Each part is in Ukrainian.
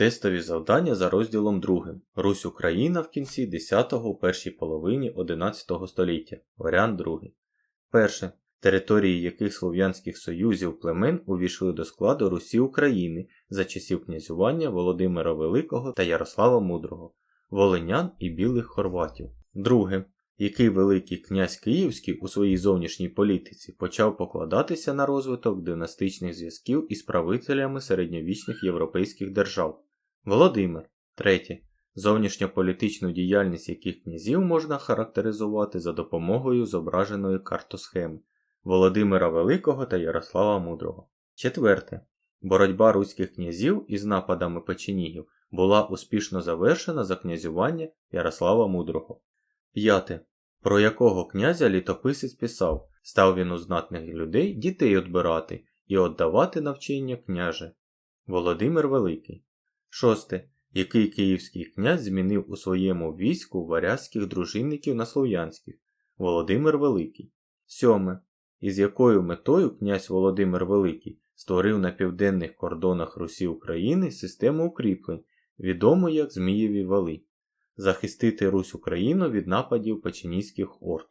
Тестові завдання за розділом 2. Русь Україна в кінці 10-го у першій половині 11 століття. Варіант 2. Перше. Території яких слов'янських союзів племен увійшли до складу Русі України за часів князювання Володимира Великого та Ярослава Мудрого, волинян і білих хорватів. Друге. Який Великий князь Київський у своїй зовнішній політиці почав покладатися на розвиток династичних зв'язків із правителями середньовічних європейських держав. Володимир. Третє. Зовнішньополітичну діяльність яких князів можна характеризувати за допомогою зображеної картосхеми Володимира Великого та Ярослава Мудрого. Четверте. Боротьба руських князів із нападами печенігів була успішно завершена за князювання Ярослава Мудрого. П'яте. Про якого князя літописець писав, став він у знатних людей дітей отбирати і отдавати навчання княже. Володимир Великий. Шосте. Який київський князь змінив у своєму війську варязьких дружинників на слов'янських Володимир Великий. Сьоме. Із якою метою князь Володимир Великий створив на південних кордонах Русі України систему укріплень, відому як Змієві вали, захистити Русь Україну від нападів печенійських орд.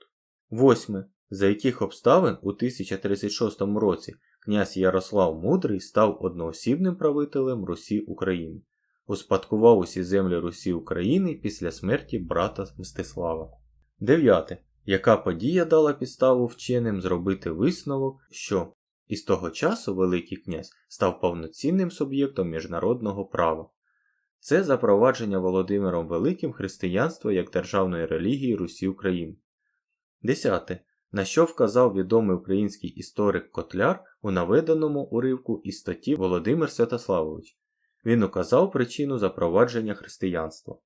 Восьме. За яких обставин у 1036 році князь Ярослав Мудрий став одноосібним правителем Русі України, успадкував усі землі Русі України після смерті брата Мстислава. Дев'яте. Яка подія дала підставу вченим зробити висновок, що із того часу Великий князь став повноцінним суб'єктом міжнародного права. Це запровадження Володимиром Великим християнства як державної релігії Русі України. Десяте. На що вказав відомий український історик Котляр у наведеному уривку із статті Володимир Святославович. Він указав причину запровадження християнства.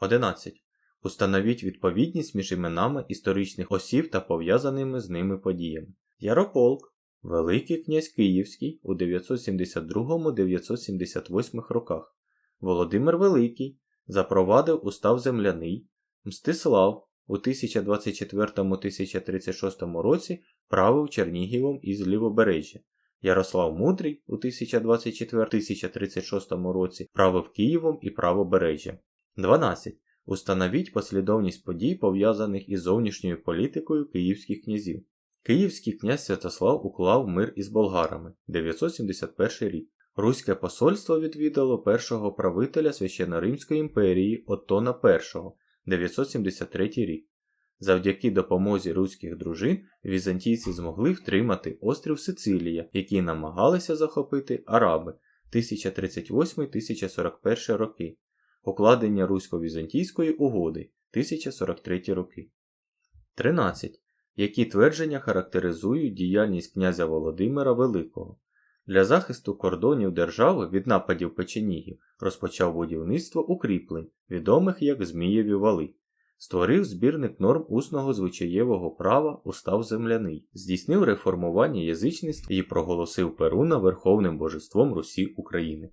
11. Установіть відповідність між іменами історичних осіб та пов'язаними з ними подіями. Ярополк, Великий князь Київський у 972-978 роках. Володимир Великий запровадив устав земляний. Мстислав у 1024-1036 році правив Чернігівом із Лівобережжя. Ярослав Мудрий у 1024-1036 році правив Києвом і Правобережжя. 12. Установіть послідовність подій, пов'язаних із зовнішньою політикою київських князів. Київський князь Святослав уклав мир із болгарами 971 рік. Руське посольство відвідало першого правителя Священно-Римської імперії Оттона І 973 рік. Завдяки допомозі руських дружин візантійці змогли втримати острів Сицилія, який намагалися захопити араби 1038-1041 роки, укладення русько-візантійської угоди 1043 роки. 13. Які твердження характеризують діяльність князя Володимира Великого? Для захисту кордонів держави від нападів печенігів розпочав будівництво укріплень, відомих як Змієві вали. Створив збірник норм усного звичаєвого права устав земляний, здійснив реформування язичництва і проголосив Перуна верховним божеством Русі України.